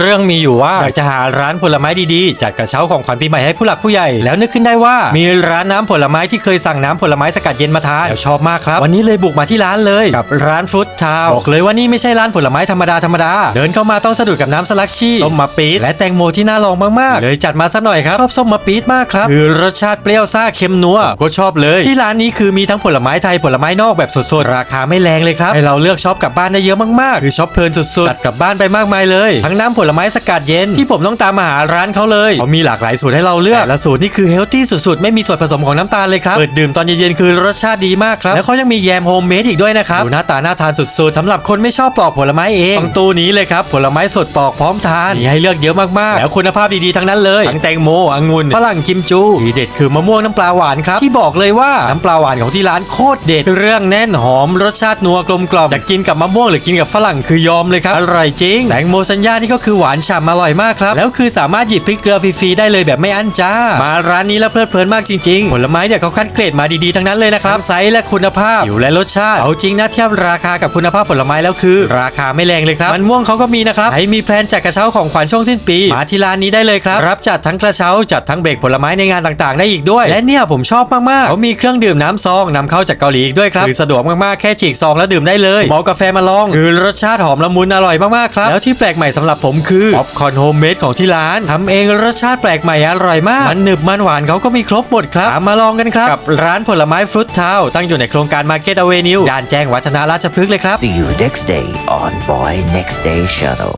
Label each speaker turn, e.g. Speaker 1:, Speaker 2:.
Speaker 1: เรื่องมีอยู่ว่าอยากจะหาร้านผลไม้ดีๆ จัดกระเช้าของขวัญปีใหม่ให้ผู้หลักผู้ใหญ่ แล้วนึกขึ้นได้ว่า มีร้านน้ำผลไม้ที่เคยสั่งน้ำผลไม้สกัดเย็นมาทานแล้วชอบมากครับ วันนี้เลยบุกมาที่ร้านเลยกับร้านฟรุตทาวบอกเลยว่านี่ไม่ใช่ร้านผลไม้ธรรมดาธรรมดาเดินเข้ามาต้องสะดุดกับน้ำสลักชี่ส้มมะปี๊ดและแตงโมที่น่าลองมากๆ เลยจัดมาซะหน่อยครับชอบส้มมะปี๊ดมากครับคือรสชาติเปรี้ยวซ่าเค็มนัวก็ชอบเลยที่ร้านนี้คือมีทั้งผลไม้ไทยผลไม้นอกแบบสดๆราคาไม่แรงเลยครับให้เราเลือกช็อปกลับบ้านได้เยอะมากๆคือช็อปเพลินสุดๆจัดกลับบ้านไปมากมายเลยทั้งน้ำผลไม้สกัดเย็นที่ผมต้องตามมาหาร้านเขาเลยเขามีหลากหลายสูตรให้เราเลือกแต่ละสูตรนี่คือเฮลตี้สุดๆ ไม่มีส่วนผสมของน้ำตาลเลยครับเปิดดื่มตอนเย็นๆคือรสชาติดีมากครับแล้วเขายังมีแยมโฮมเมดอีกด้วยนะครับดูหน้าตาน่าทานสุดๆสำหรับคนไม่ชอบปอกผลไม้เองต้องตู้นี้เลยครับผลไม้สดปอกพร้อมทานมีให้เลือกเยอะมากๆ แล้วคุณภาพดีๆทั้งนั้นเลยทั้งแตงโมองุ่นฝรั่งกิมจูทีเด็ดคือมะม่วงน้ำปลาหวานครับที่บอกเลยว่าน้ำปลาหวานของที่ร้านโคตรเด็ดเครื่องแน่นหอมรสชาตินัวกลมกล่อมจะกินกับมะม่วงหรือกินกับฝรั่งคือยอมเลยครับอร่อยจริงแตงโมสัญญานี่ก็คือหวานฉ่ำอร่อยมากครับ แล้วคือสามารถหยิบพริกเกลือฟรีๆได้เลยแบบไม่อั้นจ้า มาร้านนี้แล้วเพลิดเพลินมากจริงๆ ผลไม้เนี่ยเขาคัดเกรดมาดีๆทั้งนั้นเลยนะครับไซส์และคุณภาพผิวและรสชาติ เอาจริงนะเทียบราคากับคุณภาพผลไม้แล้วคือ ราคาไม่แรงเลยครับ มันม่วงเขาก็มีนะครับใครมีแพลนจัดกระเช้าของขวัญช่วงสิ้นปี มาที่ร้านนี้ได้เลยครับ รับจัดทั้งกระเช้าจัดทั้งเบรกผลไม้ในงานต่างๆ ได้อีกด้วย และเนี่ยผมชอบมากๆเขามีเครื่องดื่มน้ำซองนำเข้าจากเกาหลีอีกด้วยครับสะดวกมากๆแค่ฉีกซองแล้วดื่มได้เลยเหมากาแฟมาลองคือรสชาติหอมละมุนอร่อยมากๆครับแล้วที่แปลกใหม่สำหรับผมคือป๊อปคอร์นโฮมเมดของที่ร้านทำเองรสชาติแปลกใหม่อร่อยมาก มันหนึบมันหวานเขาก็มีครบหมดครับตามมาลองกันครับ กับร้านผลไม้ฟรุตทาวตั้งอยู่ในโครงการมาร์เก็ตอเวนิวย่านแจ้งวัฒนาราชพฤกษ์เลยครับ
Speaker 2: See you next day on Boy Next Day Shuttle.